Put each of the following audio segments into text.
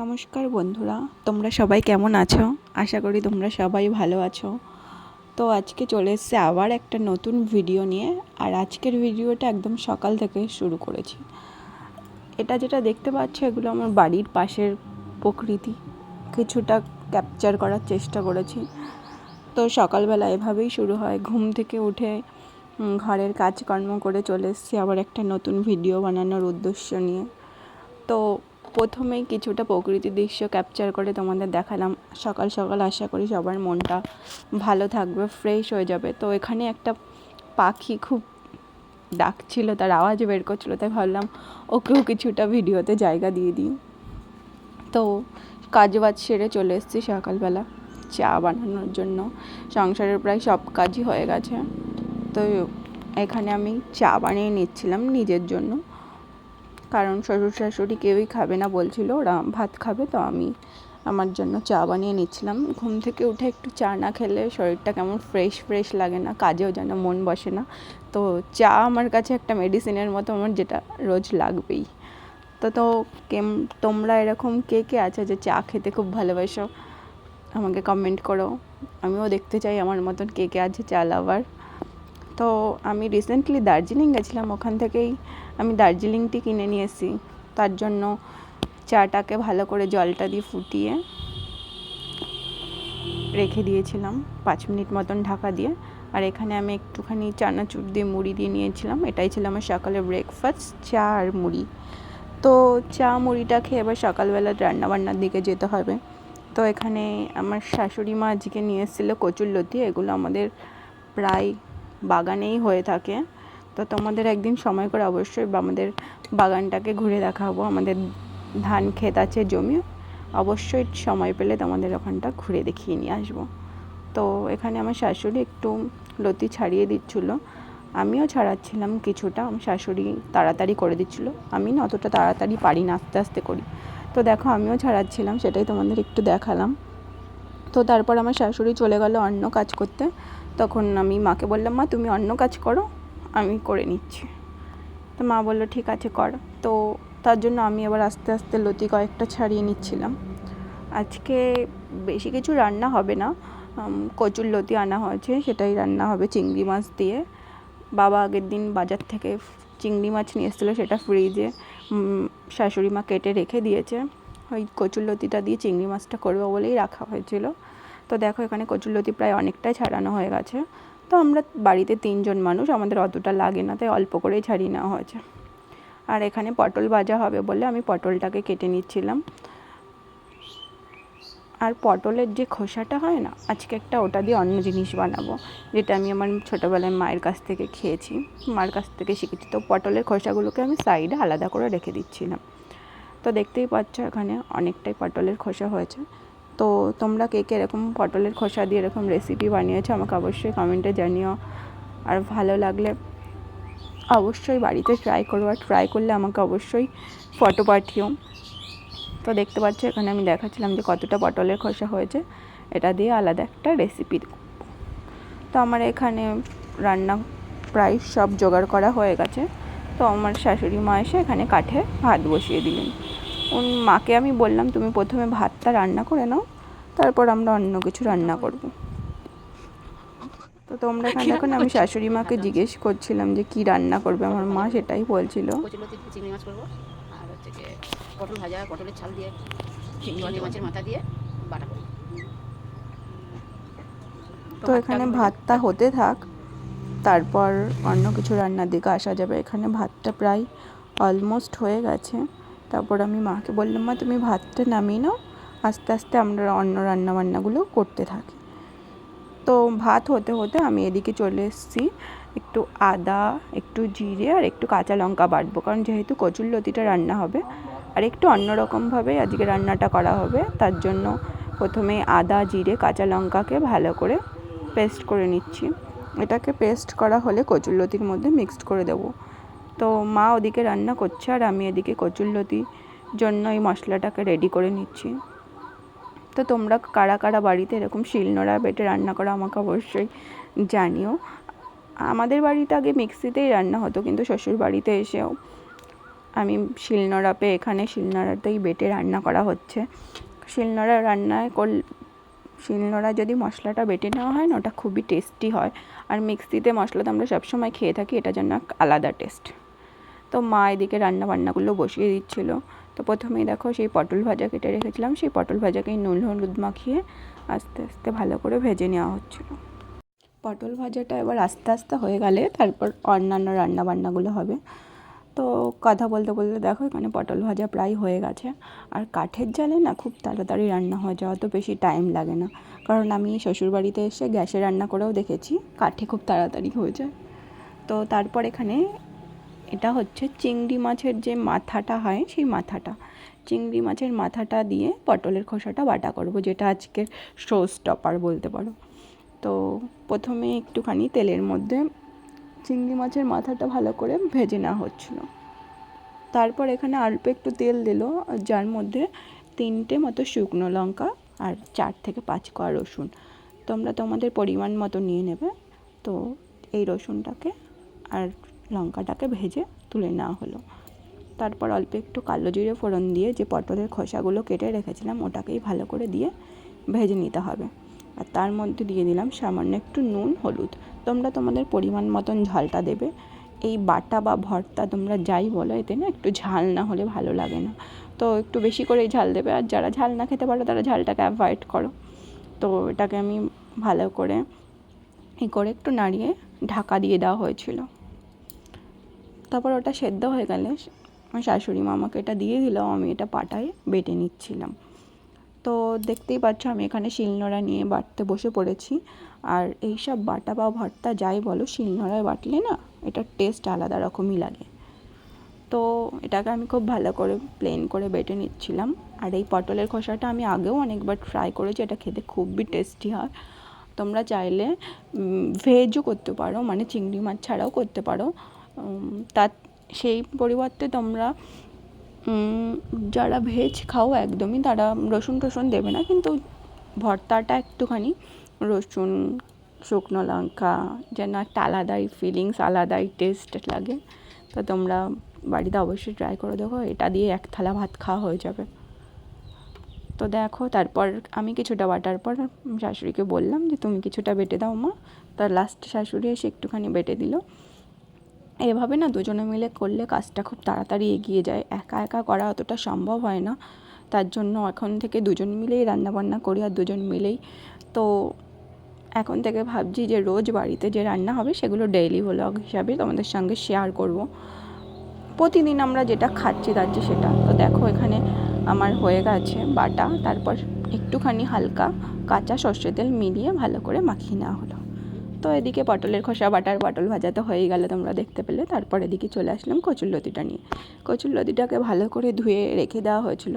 নমস্কার বন্ধুরা, তোমরা সবাই কেমন আছো? আশা করি তোমরা সবাই ভালো আছো। তো আজকে চলে এসছে আবার একটা নতুন ভিডিও নিয়ে, আর আজকের ভিডিওটা একদম সকাল থেকে শুরু করেছি। এটা যেটা দেখতে পাচ্ছ, এগুলো আমার বাড়ির পাশের প্রকৃতি। কিছুটা ক্যাপচার করার চেষ্টা করেছি। তো সকালবেলা এভাবেই শুরু হয়। ঘুম থেকে উঠে ঘরের কাজকর্ম করে চলে এসেছি আবার একটা নতুন ভিডিও বানানোর উদ্দেশ্য নিয়ে। তো প্রথমেই কিছুটা প্রকৃতির দৃশ্য ক্যাপচার করে তোমাদের দেখালাম। সকাল সকাল আশা করি সবার মনটা ভালো থাকবে ফ্রেশ হয়ে যাবে। তো এখানে একটা পাখি খুব ডাকছিল, তার আওয়াজ বের করছিল, তাই ভাবলাম ওকেও কিছুটা ভিডিওতে জায়গা দিয়ে দিই। তো কাজ বাজ সেরে চলে এসেছি সকালবেলা, চা বানানোর জন্য। সংসারের প্রায় সব কাজই হয়ে গেছে। তো এখানে আমি চা বানিয়ে নিচ্ছিলাম নিজের জন্য। কারণ শ্বশুর শাশুড়ি কেউই খাবে না বলছিল, ওরা ভাত খাবে, তো আমি আমার জন্য চা বানিয়ে নিচ্ছিলাম। ঘুম থেকে উঠে একটু চা না খেলে শরীরটা কেমন ফ্রেশ ফ্রেশ লাগে না, কাজেও যেন মন বসে না। তো চা আমার কাছে একটা মেডিসিনের মতো আমার যেটা রোজ লাগবেই। তো তো কেম, তোমরা এরকম কে কে আছে যে চা খেতে খুব ভালোবাসো? আমাকে কমেন্ট করো। আমিও দেখতে চাই আমার মতন কে কে আছে চা লাভার তো আমি রিসেন্টলি দার্জিলিং গেছিলাম, ওখান থেকেই আমি দার্জিলিং টি কিনে নিয়ে এসেছি। তার জন্য চাটাকে ভালো করে জলটা দিয়ে ফুটিয়ে রেখে দিয়েছিলাম, পাঁচ মিনিট মতন ঢাকা দিয়ে। আর এখানে আমি একটুখানি চানাচুর দিয়ে মুড়ি দিয়ে নিয়েছিলাম, এটাই ছিল আমার সকালের ব্রেকফাস্ট চা আর মুড়ি। তো চা, মুড়িটা খেয়ে এবার সকালবেলা রান্নাবান্নার দিকে যেতে হবে। তো এখানে আমার শাশুড়ি মা আজকে নিয়ে এসেছিল কচুর লতি, এগুলো আমাদের প্রায় বাগানেই হয়ে থাকে। তো তোমাদের একদিন সময় করে অবশ্যই আমাদের বাগানটাকে ঘুরে দেখাবো। আমাদের ধান ক্ষেত আছে, জমি। অবশ্যই সময় পেলে তোমাদের ওখানটা ঘুরে দেখিয়ে নিয়ে আসব। তো এখানে আমার শাশুড়ি একটু লতি ছাড়িয়ে দিচ্ছিল। আমিও ছাড়াচ্ছিলাম কিছুটা। আমার শাশুড়ি তাড়াতাড়ি করে দিচ্ছিল। আমি না অতটা তাড়াতাড়ি পারি না আস্তে আস্তে করি। তো দেখো আমিও ছাড়াচ্ছিলাম, সেটাই তোমাদের একটু দেখালাম। তো তারপর আমার শাশুড়ি চলে গেল অন্য কাজ করতে। তখন আমি মাকে বললাম, মা, তুমি অন্য কাজ করো, আমি করে নিচ্ছি। তো মা বলল, ঠিক আছে, কর। তো তার জন্য আমি এবার আস্তে আস্তে লতি কয়েকটা ছাড়িয়ে নিচ্ছিলাম। আজকে বেশি কিছু রান্না হবে না। কচুর লতি আনা হয়েছে, সেটাই রান্না হবে চিংড়ি মাছ দিয়ে। বাবা আগের দিন বাজার থেকে চিংড়ি মাছ নিয়ে এসেছিল, সেটা ফ্রিজে শাশুড়ি মা কেটে রেখে দিয়েছে। ওই কচুর লতিটা দিয়ে চিংড়ি মাছটা করব বলেই রাখা হয়েছিল। তো দেখো এখানে কচুরলতি প্রায় অনেকটাই ছাড়ানো হয়ে গেছে। তো আমরা বাড়িতে তিনজন মানুষ, আমাদের অতটা লাগে না, তাই অল্প করেই ছাড়িয়ে নেওয়া হয়েছে। আর এখানে পটল ভাজা হবে বলে আমি পটলটাকে কেটে নিচ্ছিলাম। আর পটলের যে খোসাটা হয় না, আজকে একটা ওটা দিয়ে অন্য জিনিস বানাবো, যেটা আমি আমার ছোটোবেলায় মায়ের কাছ থেকে খেয়েছি। মার কাছ থেকে শিখেছি। তো পটলের খোসাগুলোকে আমি সাইডে আলাদা করে রেখে দিচ্ছিলাম। তো দেখতেই পাচ্ছ এখানে অনেকটাই পটলের খোসা হয়েছে। তো তোমরা কে কে এরকম পটলের খোসা দিয়ে এরকম রেসিপি বানিয়েছো আমাকে অবশ্যই কমেন্টে জানিও। আর ভালো লাগলে অবশ্যই বাড়িতে ট্রাই করো আর ট্রাই করলে আমাকে অবশ্যই ফটো পাঠিও। তো দেখতে পাচ্ছ এখানে আমি দেখাচ্ছিলাম যে কতটা পটলের খোসা হয়েছে। এটা দিয়ে আলাদা একটা রেসিপি তো আমার এখানে রান্না প্রায় সব জোগাড় করা হয়ে গেছে। তো আমার শাশুড়ি মা এসে এখানে কাঠে ভাত বসিয়ে দিলেন। উন মাকে আমি বললাম তুমি প্রথমে ভাতটা রান্না করে নাও তারপর আমরা অন্য কিছু রান্না করব। তো তোমরা এখানে এখন আমি শাশুড়ি মাকে জিজ্ঞেস করছিলাম যে কি রান্না করবে আমার মা সেটাই বলছিল। চিংড়ি মাছ করব আর হচ্ছে পটল ভাজা পটলের ছাল দিয়ে চিংড়ি মাছের মাথা দিয়ে বাটা করব। তো এখানে ভাতটা হতে থাক তারপর অন্য কিছু রান্নার দিকে আসা যাবে। এখানে ভাতটা প্রায় অলমোস্ট হয়ে গেছে। তারপর আমি মাকে বললাম, মা, তুমি ভাতটা নামিয়ে নাও। আস্তে আস্তে আমরা অন্য রান্না বান্নাগুলো করতে থাকি। তো ভাত হতে হতে আমি এদিকে চলে এসেছি। একটু আদা, একটু জিরে আর একটু কাঁচা লঙ্কা বাটবো। কারণ যেহেতু কচুর লতিটা রান্না হবে, আর একটু অন্যরকমভাবে আজকে রান্নাটা করা হবে, তার জন্য প্রথমে আদা, জিরে, কাঁচা লঙ্কাকে ভালো করে পেস্ট করে নিচ্ছি। এটাকে পেস্ট করা হলে কচুরলতির মধ্যে মিক্সড করে দেবো। তো মা ওদিকে রান্না করছে আর আমি এদিকে কচুরলতির জন্য এই মশলাটাকে রেডি করে নিচ্ছি। তো তোমরা কারা কারা বাড়িতে এরকম শিলনোড়া বেটে রান্না করো আমাকে অবশ্যই জানিও। আমাদের বাড়িতে আগে মিক্সিতেই রান্না হতো, কিন্তু শ্বশুর বাড়িতে এসেও আমি শিলনোড়া পেয়ে এখানে শিলনোড়াতেই বেটে রান্না করা হচ্ছে। শিলনোড়া রান্নায় কর শিলনোড়া যদি মশলাটা বেটে নেওয়া হয় না, ওটা খুবই টেস্টি হয়। আর মিক্সিতে মশলা তো আমরা সবসময় খেয়ে থাকি, এটা যেন আলাদা টেস্ট তো মা এদিকে রান্না বান্নাগুলো বসিয়ে দিচ্ছিল। তো প্রথমেই দেখো সেই পটল ভাজা কেটে রেখেছিলাম, সেই পটল ভাজাকেই নুন হলুদ মাখিয়ে আস্তে আস্তে ভালো করে ভেজে নেওয়া হচ্ছিল। পটল ভাজাটা এবার আস্তে আস্তে হয়ে গেলে তারপর অন্যান্য রান্না বান্নাগুলো হবে। তো কথা বলতে বলতে দেখো, এখানে পটল ভাজা প্রায় হয়ে গেছে। আর কাঠের জালে না খুব তাড়াতাড়ি রান্না হয়ে যাওয়া তো বেশি টাইম লাগে না। কারণ আমি শ্বশুরবাড়িতে এসে গ্যাসে রান্না করেও দেখেছি, কাঠে খুব তাড়াতাড়ি হয়ে যায়। তো তারপর এখানে এটা হচ্ছে চিংড়ি মাছের যে মাথাটা হয়, সেই মাথাটা। চিংড়ি মাছের মাথাটা দিয়ে পটলের খোসাটা বাটা করব, যেটা আজকের শো স্টপার বলতে পারো। তো প্রথমে একটুখানি তেলের মধ্যে চিংড়ি মাছের মাথাটা ভালো করে ভেজে নেওয়া হচ্ছিল। তারপর এখানে অল্প একটু তেল দিল যার মধ্যে তিনটে মতো শুকনো লঙ্কা আর চার থেকে পাঁচ কোয়া রসুন। তোমরা তোমাদের পরিমাণ মতো নিয়ে নেবে। তো এই রসুনটাকে আর লঙ্কাটাকে ভেজে তুলে নেওয়া হলো। তারপর অল্প একটু কালো জিরে ফোড়ন দিয়ে যে পটলের খোসাগুলো কেটে রেখেছিলাম, ওটাকেই ভালো করে দিয়ে ভেজে নিতে হবে। আর তার মধ্যে দিয়ে দিলাম সামান্য একটু নুন, হলুদ। তোমরা তোমাদের পরিমাণ মতন ঝালটা দেবে। এই বাটা বা ভর্তা তোমরা যাই বলো, এতে না একটু ঝাল না হলে ভালো লাগে না। তো একটু বেশি করেই ঝাল দেবে। আর যারা ঝাল না খেতে পারো, তারা ঝালটাকে অ্যাভয়েড করো। তো এটাকে আমি ভালো করে ই করে একটু নাড়িয়ে ঢাকা দিয়ে দেওয়া হয়েছিল। তারপর ওটা সেদ্ধ হয়ে গেলে আমার শাশুড়ি মা আমাকে এটা দিয়ে দিল আমি এটা পাটায় বেটে নিচ্ছিলাম। তো দেখতেই পাচ্ছ আমি এখানে শিলনোড়া নিয়ে বাটতে বসে পড়েছি। আর এই সব বাটা বা ভর্তা যাই বলো, শিলনোড়ায় বাটলে না এটার টেস্ট আলাদা রকমই লাগে। তো এটাকে আমি খুব ভালো করে প্লেন করে বেটে নিচ্ছিলাম। আর এই পটলের খোসাটা আমি আগেও অনেকবার ট্রাই করেছি, এটা খেতে খুবই টেস্টি হয়। তোমরা চাইলে ভেজও করতে পারো মানে চিংড়ি মাছ ছাড়াও করতে পারো। তার সেই পরিবর্তে তোমরা যারা ভেজ খাও একদমই তারা রসুন টসুন দেবে না, কিন্তু ভর্তাটা একটুখানি রসুন, শুকনো লঙ্কা, যেন একটা আলাদাই ফিলিংস আলাদাই টেস্ট লাগে। তো তোমরা বাড়িতে অবশ্যই ট্রাই করে দেখো, এটা দিয়ে এক থালা ভাত খাওয়া হয়ে যাবে। তো দেখো, তারপর আমি কিছুটা বাটার পর শাশুড়িকে বললাম যে, তুমি কিছুটা বেটে দাও মা। তার লাস্ট শাশুড়ি এসে একটুখানি বেটে দিল। এভাবে না দুজনে মিলে করলে কাজটা খুব তাড়াতাড়ি এগিয়ে যায়। একা একা করা অতটা সম্ভব হয় না। তার জন্য এখন থেকে দুজন মিলেই রান্নাবান্না করি আর দুজন মিলেই। তো এখন থেকে ভাবছি যে রোজ বাড়িতে যে রান্না হবে সেগুলো ডেইলি ভ্লগ হিসাবে তোমাদের সঙ্গে শেয়ার করব। প্রতিদিন আমরা যেটা খাচ্ছি দাচ্ছি সেটা। তো দেখো এখানে আমার হয়ে গেছে বাটা, তারপর একটুখানি হালকা কাঁচা সর্ষে তেল মিলিয়ে ভালো করে মাখিয়ে নেওয়া হলো। তো এদিকে পটলের খোসা, বাটার পটল ভাজা তো হয়ে গেলে তোমরা দেখতে পেলে। তারপর এদিকে চলে আসলাম কচুরলতিটা নিয়ে। কচুরলতিটাকে ভালো করে ধুয়ে রেখে দেওয়া হয়েছিল।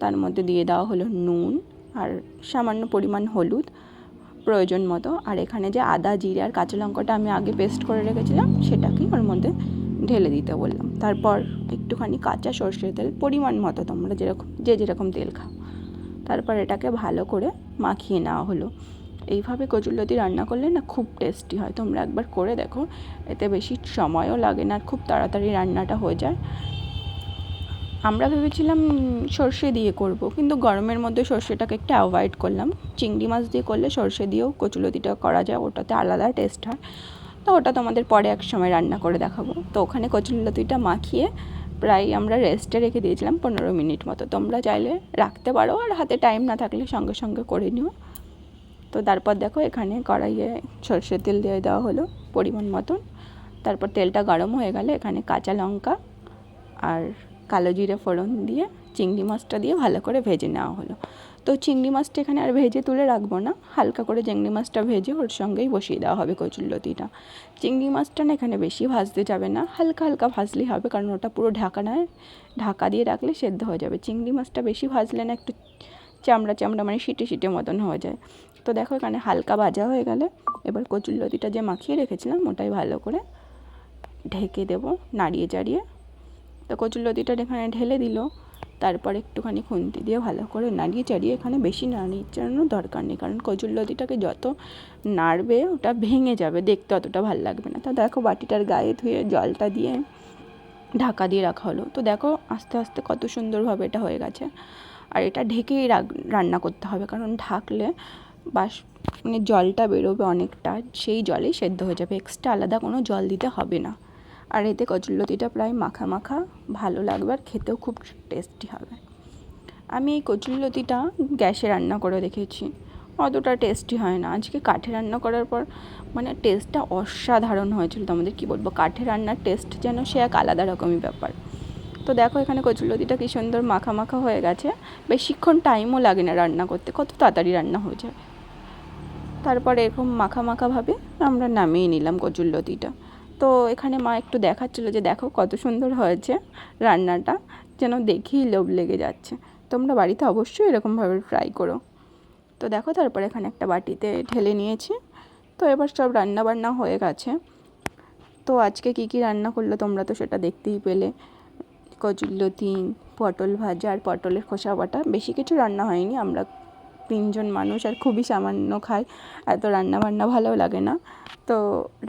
তার মধ্যে দিয়ে দেওয়া হলো নুন আর সামান্য পরিমাণ হলুদ প্রয়োজন মতো। আর এখানে যে আদা, জিরে আর কাঁচা লঙ্কাটা আমি আগে পেস্ট করে রেখেছিলাম সেটাকে ওর মধ্যে ঢেলে দিতে বললাম। তারপর একটুখানি কাঁচা সর্ষের তেল পরিমাণ মতো তোমরা যেরকম যে যেরকম তেল খাও। তারপর এটাকে ভালো করে মাখিয়ে নেওয়া হলো। এইভাবে কচুরলতি রান্না করলে না খুব টেস্টি হয়। তোমরা একবার করে দেখো, এতে বেশি সময়ও লাগে না, খুব তাড়াতাড়ি রান্নাটা হয়ে যায়। আমরা ভেবেছিলাম সর্ষে দিয়ে করব, কিন্তু গরমের মধ্যে সর্ষেটাকে একটু অ্যাভয়েড করলাম। চিংড়ি মাছ দিয়ে করলে সর্ষে দিয়েও কচুলতিটা করা যায়, ওটাতে আলাদা টেস্ট হয়। তো ওটা তোমাদের পরে এক সময় রান্না করে দেখাবো। তো ওখানে কচুলতিটা মাখিয়ে প্রায় আমরা রেস্টে রেখে দিয়েছিলাম পনেরো মিনিট মতো। তোমরা চাইলে রাখতে পারো, আর হাতে টাইম না থাকলে সঙ্গে সঙ্গে করে নিও। তো তারপর দেখো এখানে কড়াইয়ে সর্ষের তেল দিয়ে দেওয়া হলো পরিমাণ মতন। তারপর তেলটা গরম হয়ে গেলে এখানে কাঁচা লঙ্কা আর কালো জিরে ফোড়ন দিয়ে চিংড়ি মাছটা দিয়ে ভালো করে ভেজে নেওয়া হলো। তো চিংড়ি মাছটা এখানে আর ভেজে তুলে রাখব না, হালকা করে চিংড়ি মাছটা ভেজে ওর সঙ্গেই বসিয়ে দেওয়া হবে কচুরলতিটা চিংড়ি মাছটা না এখানে বেশি ভাজতে যাবে না, হালকা হালকা ভাজলেই হবে কারণ ওটা পুরো ঢাকা নয়, ঢাকা দিয়ে রাখলে সেদ্ধ হয়ে যাবে। চিংড়ি মাছটা বেশি ভাজলে না একটু চামড়া চামড়া মানে শিটে শিটে মতন হয়ে যায়। তো দেখো এখানে হালকা ভাজা হয়ে গেলে এবার কচুরলতিটা যে মাখিয়ে রেখেছিলাম ওটাই ভালো করে ঢেকে দেবো নাড়িয়ে চাড়িয়ে। তো কচুরলতিটা এখানে ঢেলে দিল। তারপর একটুখানি খুন্তি দিয়ে ভালো করে নাড়িয়ে চাড়িয়ে এখানে বেশি নাড়িয়ে চাড়ানোর দরকার নেই, কারণ কচুরলতিটাকে যত নাড়বে ওটা ভেঙে যাবে, দেখতে অতটা ভালো লাগবে না। তো দেখো বাটিটার গায়ে ধুয়ে জলটা দিয়ে ঢাকা দিয়ে রাখা হলো। তো দেখো আস্তে আস্তে কত সুন্দরভাবে এটা হয়ে গেছে। আর এটা ঢেকেই রান্না করতে হবে, কারণ ঢাকলে বাস মানে জলটা বেরোবে অনেকটা, সেই জলেই সেদ্ধ হয়ে যাবে। এক্সট্রা আলাদা কোনো জল দিতে হবে না। আর এতে কচুরলতিটা প্রায় মাখা মাখা, ভালো লাগবে আর খেতেও খুব টেস্টি হবে। আমি এই কচুরলতিটা গ্যাসে রান্না করে দেখেছি। অতটা টেস্টি হয় না। আজকে কাঠে রান্না করার পর মানে টেস্টটা অসাধারণ হয়েছিল তোমাদের, কি বলব? কাঠে রান্নার টেস্ট যেন সে এক আলাদা রকমই ব্যাপার। তো দেখো এখানে কচুরলতিটা কি সুন্দর মাখা মাখা হয়ে গেছে। বেশিক্ষণ টাইমও লাগে না রান্না করতে, কত তাড়াতাড়ি রান্না হয়ে যায়। তারপরে এরকম মাখা মাখাভাবে আমরা নামিয়ে নিলাম কচুরলতিটা তো এখানে মা একটু দেখাচ্ছিলো যে দেখো কত সুন্দর হয়েছে রান্নাটা, যেন দেখেই লোভ লেগে যাচ্ছে। তোমরা বাড়িতে অবশ্যই এরকমভাবে ট্রাই করো। তো দেখো তারপরে এখানে একটা বাটিতে ঢেলে নিয়েছি। তো এবার সব রান্না বান্না হয়ে গেছে। তো আজকে কী কী রান্না করল তোমরা তো সেটা দেখতেই পেলে। কচুরলতি পটল ভাজা আর পটলের খোসা বাটা। বেশি কিছু রান্না হয়নি, আমরা তিনজন মানুষ আর খুবই সামান্য খাই, এত রান্না বান্না ভালো লাগে না। তো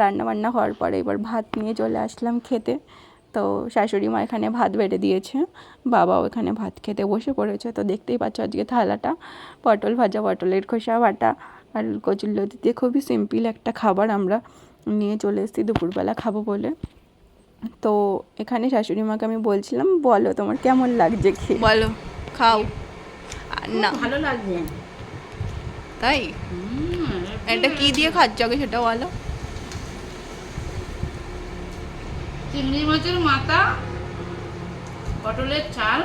রান্না বান্না হওয়ার পরে এবার ভাত নিয়ে চলে আসলাম খেতে। তো শাশুড়ি মা এখানে ভাত বেড়ে দিয়েছে, বাবাও এখানে ভাত খেতে বসে পড়েছে। তো দেখতেই পাচ্ছ আজকে থালাটা, পটল ভাজা, পটলের খোসা বাটা আর কচুরলতি দিয়ে খুবই সিম্পল একটা খাবার আমরা নিয়ে চলে এসেছি, দুপুরবেলা খাব বলে। তো এখানে শাশুড়ি মাকে আমি বলছিলাম বলো তোমার কেমন লাগছে খেয়ে বলো খাও। না। ভালো লাগছে। তাই? এটা কি দিয়ে খাচ্ছ আগে সেটা বলো। চিংড়ি মাছের মাথা পটলের চাল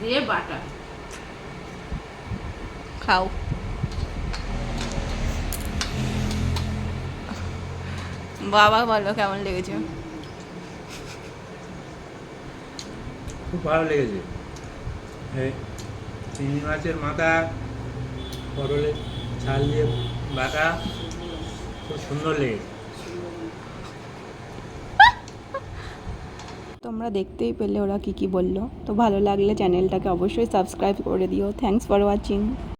দিয়ে বাটা। খাও। বাবা বলো কেমন লেগেছে? খুব ভালো লেগেছে। চিংড়ি মাছের মাথা, পটলের ছাল দিয়ে বাটা, খুব সুন্দর লেগেছে। তোমরা দেখতেই পেলে ওরা কি কি বলল। তো ভালো লাগলে চ্যানেলটাকে অবশ্যই সাবস্ক্রাইব করে দিও। Thanks for watching